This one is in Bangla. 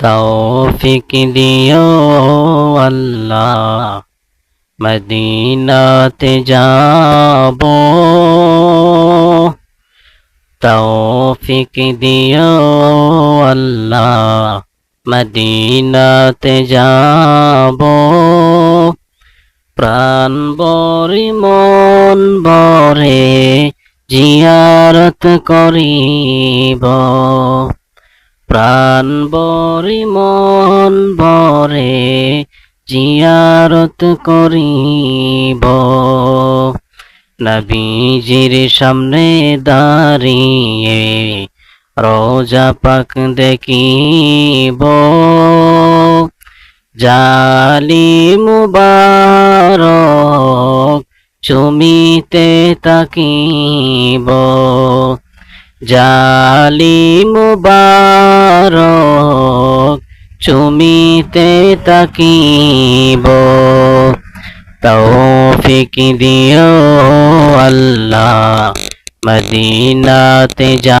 তৌফিক দিও আল্লাহ মদিনাতে যাব তৌফিক দিও আল্লাহ মদিনাতে যাব প্রাণ বরি মন বরে জিয়ারত করিব প্রাণ বরি মন বরে জিয়ারত করিব। নবীজির সামনে দাঁড়িয়ে রোজা পাক দেখিব। জালি মুবারক চুমিতে তাকিব জালি মুবারক চুমিতে তাকিব। তৌফিক দিও আল্লাহ মদিনাতে যা